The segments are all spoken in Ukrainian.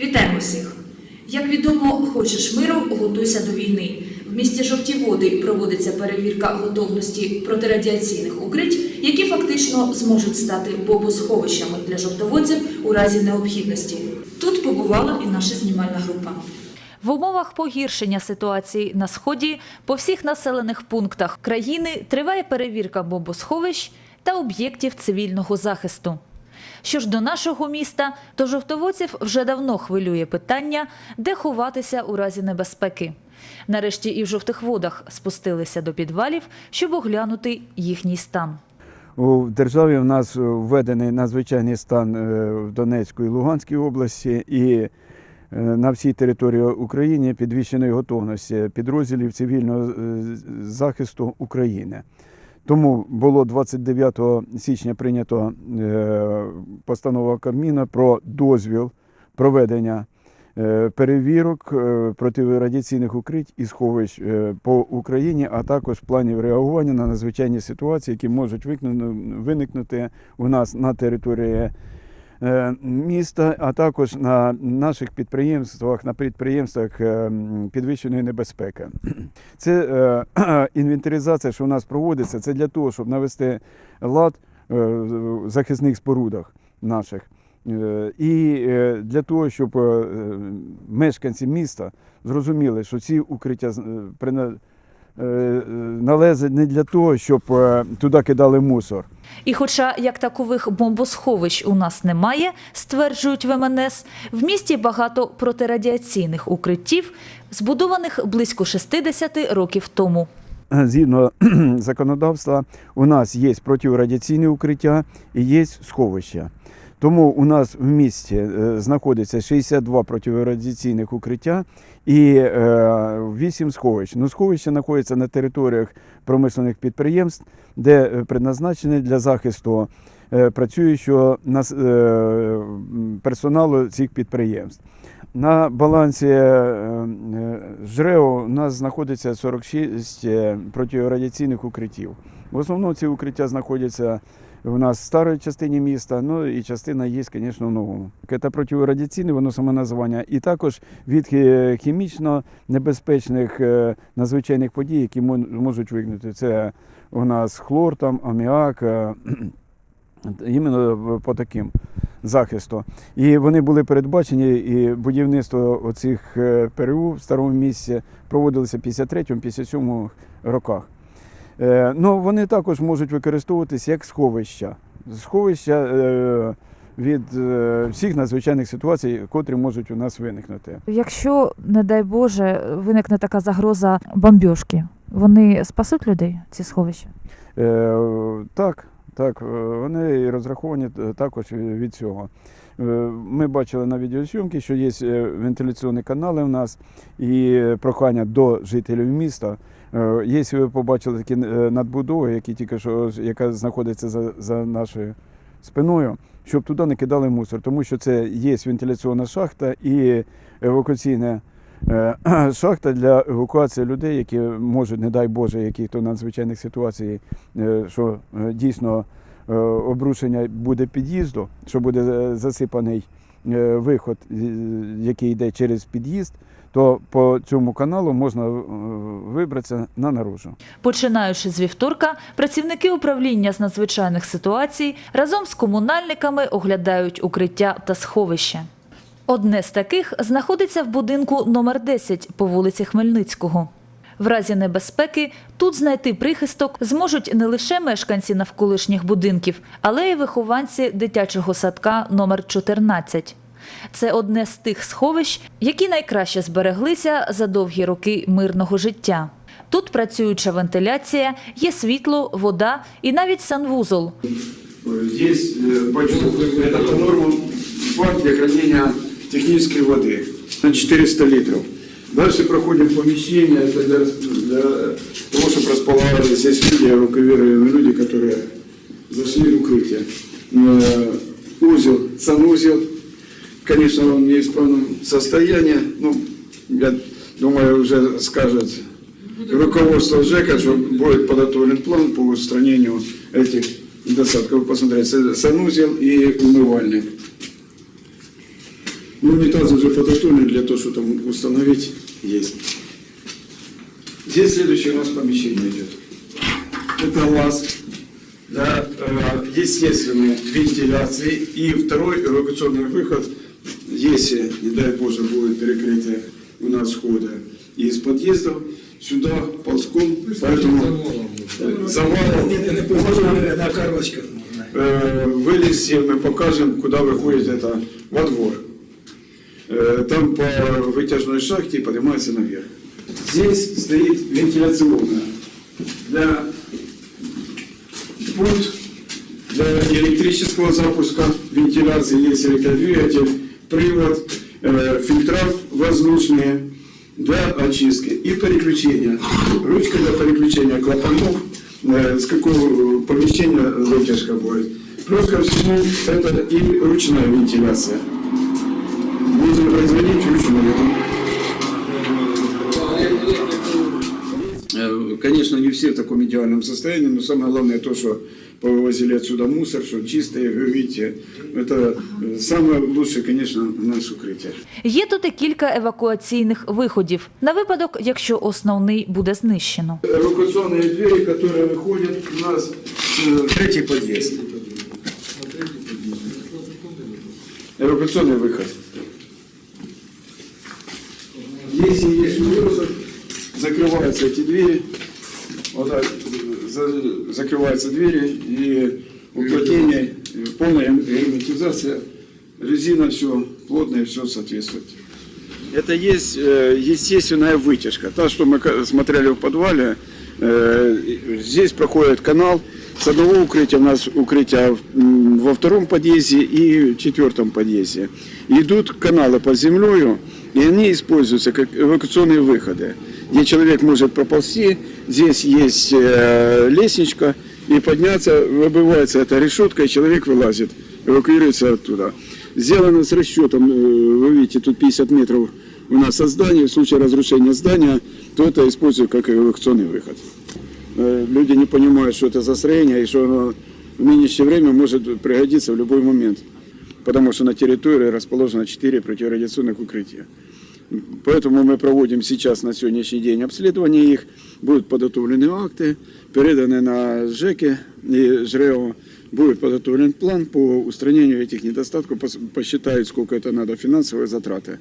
Вітаємо всіх! Як відомо, хочеш миру, готуйся до війни. В місті Жовті Води проводиться перевірка готовності протирадіаційних укриттів, які фактично зможуть стати бомбосховищами для жовтоводців у разі необхідності. Тут побувала і наша знімальна група. В умовах погіршення ситуації на сході по всіх населених пунктах країни триває перевірка бомбосховищ та об'єктів цивільного захисту. Що ж до нашого міста, то жовтоводців вже давно хвилює питання, де ховатися у разі небезпеки. Нарешті і в жовтих водах спустилися до підвалів, щоб оглянути їхній стан. У державі в нас введений надзвичайний стан е, в Донецькій і Луганській області і е, на всій території України підвищеної готовності підрозділів цивільного е, захисту України. Тому було 29 січня прийнято е, постанова Кабміна про дозвіл проведення е, перевірок е, протирадіаційних укриттів і сховищ по Україні, а також планів реагування на надзвичайні ситуації, які можуть виникнути у нас на території міста, а також на наших підприємствах, на підприємствах е, підвищеної небезпеки. Це е, інвентаризація, що у нас проводиться, це для того, щоб навести лад е, в захисних спорудах наших. Е, І е, для того, щоб е, мешканці міста зрозуміли, що ці укриття е, належать не для того, щоб е, туди кидали мусор. І хоча як такових бомбосховищ у нас немає, стверджують в МНС, в місті багато протирадіаційних укриттів, збудованих близько 60 років тому. Згідно законодавства, у нас є протирадіаційні укриття і є сховища. Тому у нас в місті е, знаходиться 62 протирадіаційних укриття і е, 8 сховищ. Ну, сховища знаходяться на територіях промишлених підприємств, де е, предназначені для захисту е, працюючого е, персоналу цих підприємств. На балансі е, е, ЖРЕО у нас знаходиться 46 е, протирадіаційних укриттів. В основному ці укриття знаходяться у нас в старій частині міста, ну і частина є, звісно, в новому. Це протирадіаційне, воно саме названня, і також від хімічно небезпечних е, надзвичайних подій, які можуть виникнути. Це у нас хлор, там, аміак, е, іменно по таким захисту. І вони були передбачені, і будівництво оцих е, ПРУ в старому місці проводилося в 53-57 роках. Е, Ну, вони також можуть використовуватися як сховища. Сховища е, від е, всіх надзвичайних ситуацій, котрі можуть у нас виникнути. Якщо, не дай Боже, виникне така загроза бомбьошки, вони спасуть людей, ці сховища? Е, Так, так, вони розраховані також від цього. Ми бачили на відеозйомці, що є вентиляційні канали в нас і прохання до жителів міста. Е, Якщо ви побачили такі е, надбудови, які тільки що яка знаходиться за, за нашою спиною, щоб туди не кидали мусор, тому що це є вентиляційна шахта і евакуаційна е, шахта для евакуації людей, які можуть, не дай Боже, яких-то надзвичайних ситуацій, е, що е, дійсно е, обрушення буде під'їзду, що буде е, засипаний е, виход, е, який йде через під'їзд, то по цьому каналу можна е, вибратися на наружу. Починаючи з вівторка, працівники управління з надзвичайних ситуацій разом з комунальниками оглядають укриття та сховища. Одне з таких знаходиться в будинку номер 10 по вулиці Хмельницького. В разі небезпеки тут знайти прихисток зможуть не лише мешканці навколишніх будинків, але й вихованці дитячого садка номер 14. Це одне з тих сховищ, які найкраще збереглися за довгі роки мирного життя. Тут працююча вентиляція, є світло, вода і навіть санвузол. Здесь э, почему это по нормам бак для хранения технической воды на 400 литров. Дальше проходим помещение, это для, рас- для того, чтобы располагались здесь люди, эвакуируемые люди, которые зашли в укрытие. Э, Узел, санузел, конечно, он в неисправном состоянии, ну, я думаю, уже скажет руководство ЖЭКа, что будет подготовлен план по устранению этих недостатков. Посмотрите, санузел и умывальник. Ну, унитазы уже подготовлены для того, что там установить есть. Здесь следующее у нас помещение идет. Это лаз для э, естественной вентиляции и второй эвакуационный выход, если, не дай Боже, будут перекрыты у нас входы из подъездов, сюда ползком, поэтому э, завалом на карлочках. э, вылезти, мы покажем, куда выходит это во двор. Э, Там по вытяжной шахте поднимается наверх. Здесь стоит вентиляционная для пульт для электрического запуска вентиляции, есть электродвигатель, привод, э, фильтра воздушные для очистки и переключения. Ручка для переключения клапанов, э, с какого помещения вытяжка будет. Плюс ко всему это и ручная вентиляция. Можно производить вручную. Э, Конечно, не все в таком идеальном состоянии, но самое главное то, что повывозили отсюда мусор, что чистые, вы видите, это э, самое лучшее, конечно, у нас укрытие. Є тут і кілька евакуаційних виходів на випадок, якщо основний буде знищено. Эвакуационные двери, которые выходят у нас э, в третий подъезд. Эвакуационный выход. Если есть угроза, закрываются эти Закрываются двери и уплотнение, полная герметизация, резина, все плотное, все соответствует. Это есть э, естественная вытяжка. Та, что мы смотрели в подвале, э, здесь проходит канал. С одного укрытия у нас укрытие м, во втором подъезде и четвертом подъезде. Идут каналы под землей, и они используются как эвакуационные выходы, где человек может проползти. Здесь есть э, лестничка, и подняться, выбывается эта решетка, и человек вылазит, эвакуируется оттуда. Сделано с расчетом, э, вы видите, тут 50 метров у нас от здания, в случае разрушения здания, то это используют как эвакуационный выход. Э, Люди не понимают, что это за строение, и что оно в нынешнее время может пригодиться в любой момент, потому что на территории расположено 4 противорадиационных укрытия. Поэтому мы проводим сейчас на сегодняшний день обследование их, будут подготовлены акты, переданы на ЖЭКи и ЖРЭО, будет подготовлен план по устранению этих недостатков, пос- посчитают, сколько это надо финансовые затраты.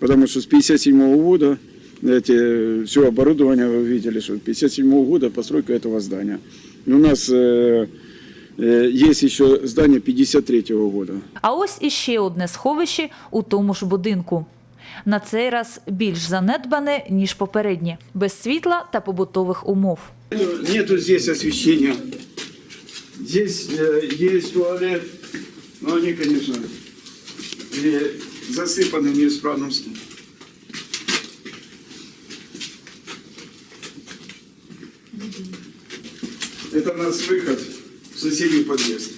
Потому что с 57 года эти, все оборудование вы видели, что 57 года постройка этого здания. И у нас э, э, есть еще здание 53 года. А ось іще одне сховище у тому ж будинку. На цей раз більш занедбане, ніж попереднє, без світла та побутових умов. Нету, нету здесь освещения. Здесь э, есть туалет, но они, конечно, и засыпаны неисправностью. Это у нас выход в соседний подъезд.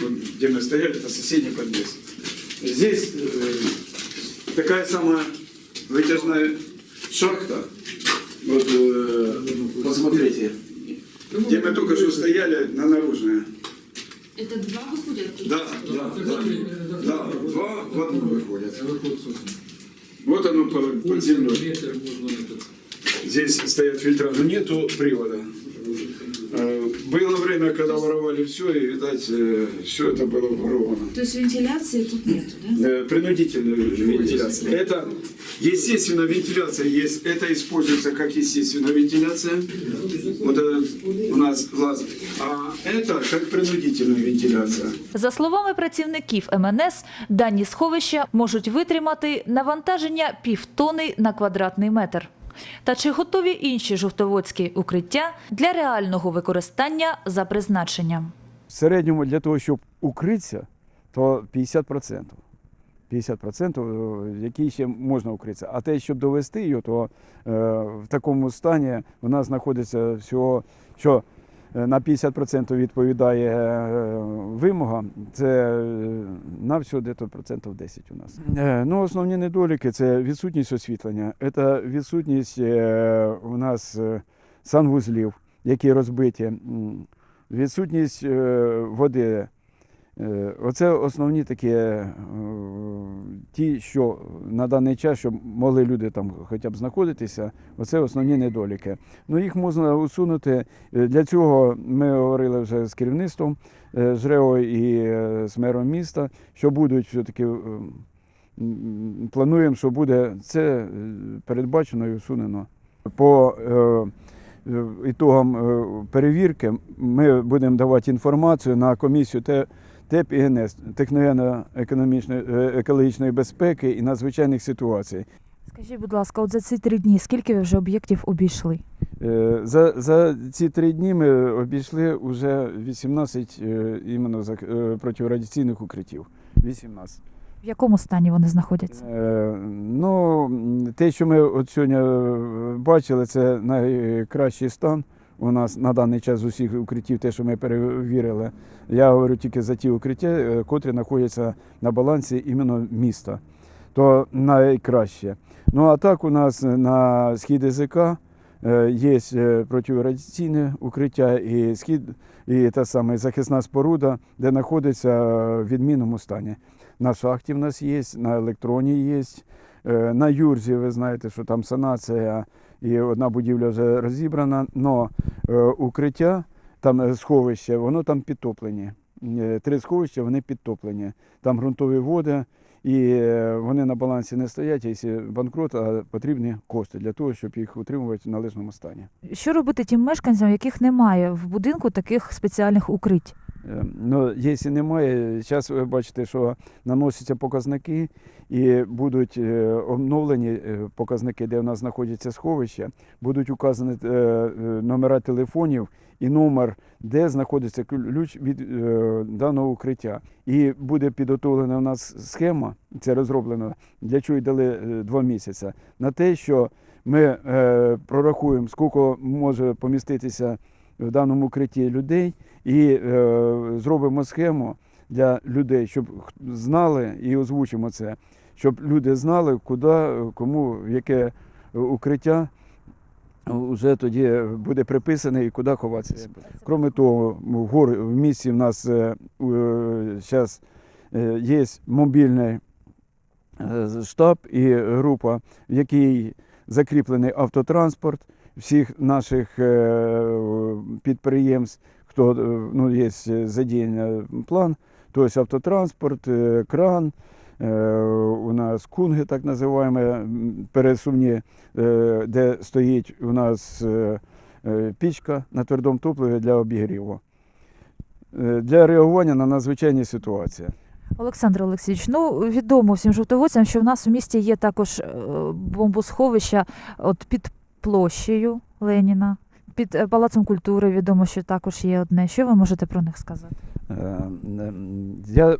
Вот, где мы стояли, это соседний подъезд. Здесь э, такая самая вытяжная шахта. Вот, э, посмотрите. Где мы только что стояли, на наружное. Это два выходят? Да, да, да. Да, два в одну выходят. Вот оно по- под землей. Здесь стоят фильтра, но нету привода. Э, Было время, когда воровали все, и, видать, все это было воровано. То есть вентиляции тут нету, да? Э, Принудительная вентиляция. Это естественная вентиляция есть. Это используется как естественная вентиляция. Вот этот у нас глаз. А это как принудительная вентиляция. За словами працівників МНС, дані сховища можуть витримати навантаження півтони на квадратний метр. Та чи готові інші жовтоводські укриття для реального використання за призначенням? В середньому для того, щоб укритися, то 50%. 50%, е, які ще можна укритися. А те, щоб довести його, то е, в такому стані нас знаходиться всього, що на 50% відповідає е, вимогам, це е, на всього десь процентів 10 у нас. Е, ну, основні недоліки це відсутність освітлення, це відсутність е, у нас е, санвузлів, які розбиті. Відсутність е, води. Е, Оце основні такі е, ті, що на даний час, щоб могли люди там хоча б знаходитися, оце основні недоліки. Ну їх можна усунути. Е, Для цього ми говорили вже з керівництвом ЖРЕО і з мером міста, що будуть все-таки плануємо, що буде це передбачено і усунено. По ітогам перевірки ми будемо давати інформацію на комісію ТЕП і ГНС техногенно-економічної е, екологічної безпеки і надзвичайних ситуацій. Скажіть, будь ласка, от за ці три дні скільки ви вже об'єктів обійшли? Е, За, за ці три дні ми обійшли вже 18 е, іменно протирадіаційних укриттів. 18. В якому стані вони знаходяться? Е, Ну, те, що ми от сьогодні бачили, це найкращий стан у нас на даний час з усіх укриттів, те, що ми перевірили. Я говорю тільки за ті укриття, е, котрі знаходяться на балансі іменно міста. То найкраще. Ну а так у нас на схід язика є е, протирадіаційне укриття і схід, і та саме захисна споруда, де знаходиться в відмінному стані. На шахті в нас є, на електроні є. Е, На Юрзі, ви знаєте, що там санація і одна будівля вже розібрана, але укриття, там е, сховище, воно там підтоплені. Е, Три сховища вони підтоплені. Там ґрунтові води, і вони на балансі не стоять, якщо банкрот, а потрібні кошти для того, щоб їх утримувати в належному стані. Що робити тим мешканцям, яких немає в будинку таких спеціальних укритть? Е, Ну, якщо немає, зараз ви бачите, що наносяться показники і будуть е, обновлені е, показники, де в нас знаходяться сховища, будуть указані е, номера телефонів і номер, де знаходиться ключ від даного укриття. І буде підготовлена у нас схема, це розроблено, для чого й дали два місяці, на те, що ми прорахуємо, скільки може поміститися в даному укритті людей і е, зробимо схему для людей, щоб знали і озвучимо це, щоб люди знали, куди, кому, в яке е, укриття вже тоді буде приписане і куди ховатися. Крім того, в гор в місті в нас зараз є мобільний е, штаб і група, в якій закріплений автотранспорт всіх наших е, підприємств, хто е, ну, є задіяний план, тобто автотранспорт, е, кран, е, у нас кунги, так називаємо, пересувні, е, де стоїть у нас е, е, пічка на твердому топливі для обігріву. Е, Для реагування на надзвичайні ситуації. Олександр Олексійович, ну відомо всім жовтоводцям, що в нас у місті є також е, бомбосховища от під площею Леніна, під е, палацом культури. Відомо, що також є одне. Що ви можете про них сказати? Е, Я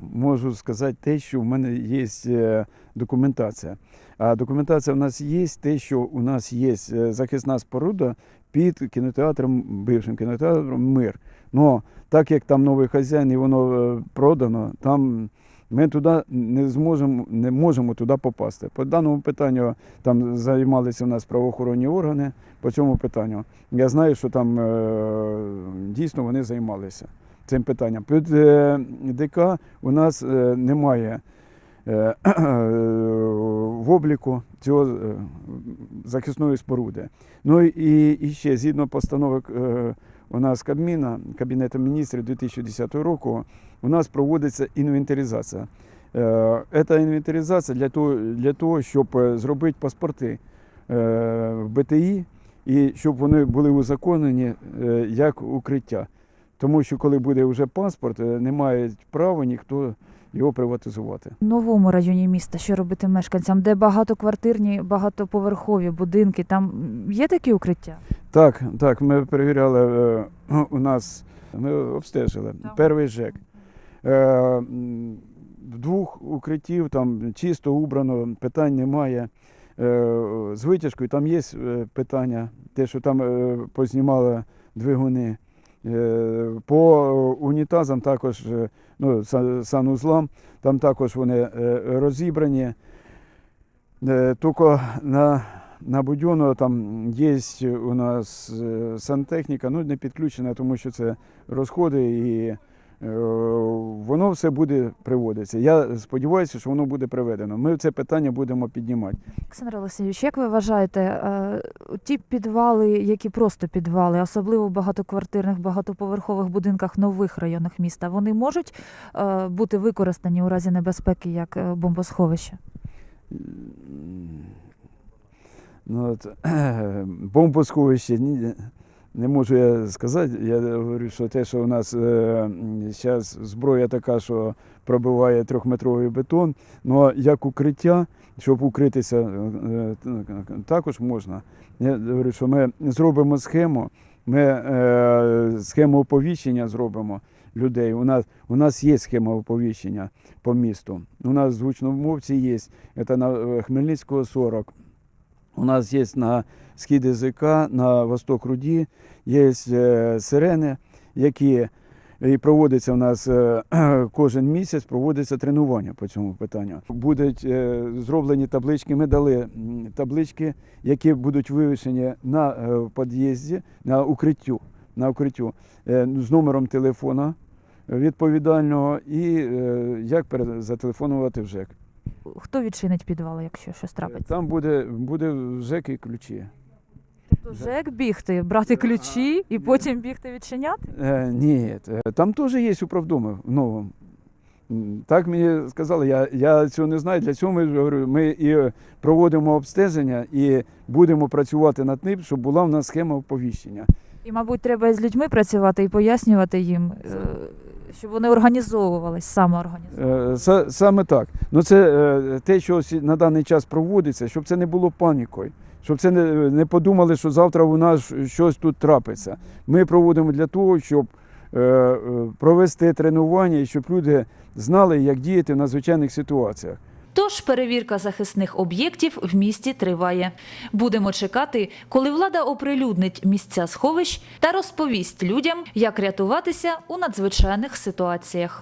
можу сказати те, що в мене є е, документація. А документація в нас є те, що у нас є захисна споруда під кінотеатром, бившим кінотеатром Мир. Ну, так як там новий хазяїн і воно продано, там ми туди не зможемо, не можемо туди попасти. По даному питанню там займалися у нас правоохоронні органи по цьому питанню. Я знаю, що там е, дійсно вони займалися цим питанням. Під е, ДК у нас е, немає в обліку цього захисної споруди. Ну і, і ще згідно постанови е, у нас Кабміна, Кабінету міністрів 2010 року, у нас проводиться інвентаризація. Е, Ця інвентаризація для того, для того, щоб е, зробити паспорти е, в БТІ і щоб вони були узаконені е, як укриття. Тому що коли буде вже паспорт, е, не має права ніхто його приватизувати. В новому районі міста що робити мешканцям, де багатоквартирні, багатоповерхові будинки, там є такі укриття? Так, так, ми перевіряли е, у нас, ми обстежили перший ЖЕК. Е, Двох укриттів там чисто убрано, питань немає. Е, З витяжкою там є е, питання, те, що там е, познімали двигуни. По унітазам також, ну, санузлам, там також вони розібрані. Е, Тільки на, на Будьону там є у нас сантехніка, ну не підключена, тому що це розходи і воно все буде приводитися. Я сподіваюся, що воно буде приведено. Ми це питання будемо піднімати. Олександр Олексійович, як ви вважаєте, е, ті підвали, які просто підвали, особливо в багатоквартирних, багатоповерхових будинках нових районах міста, вони можуть е, бути використані у разі небезпеки як е, бомбосховище? Ну, от, бомбосховище ні, не можу я сказати. Я говорю, що те, що у нас зараз зброя така, що пробиває трьохметровий бетон, ну а як укриття, щоб укритися, е, е, також можна. Я говорю, що ми зробимо схему, ми е, схему оповіщення зробимо людей. У нас, у нас є схема оповіщення по місту. У нас звучномовці є. Це на е, Хмельницького 40. У нас є на схід язика, на восток Руді, є е, сирени, які і проводиться у нас е, кожен місяць, проводиться тренування по цьому питанню. Будуть е, зроблені таблички. Ми дали таблички, які будуть вивішені на під'їзді, на укриттю, на укриттю з номером телефона відповідального і як пере- зателефонувати в ЖЕК. Хто відчинить підвали, якщо щось трапиться? Там буде, буде ЖЕК і ключі. То ЖЕК бігти, брати ключі і потім бігти відчиняти? Е, ні, е, там теж є управдоми в новому. Так мені сказали, я, я цього не знаю. Для цього ми, говорю, ми і проводимо обстеження і будемо працювати над тим, щоб була в нас схема оповіщення. І, мабуть, треба з людьми працювати і пояснювати їм, е, щоб вони організовувались, самоорганізовувалися. Е, Саме так. Ну це е, те, що на даний час проводиться, щоб це не було панікою. Щоб це не, подумали, що завтра у нас щось тут трапиться. Ми проводимо для того, щоб е, провести тренування і щоб люди знали, як діяти в надзвичайних ситуаціях. Тож перевірка захисних об'єктів в місті триває. Будемо чекати, коли влада оприлюднить місця сховищ та розповість людям, як рятуватися у надзвичайних ситуаціях.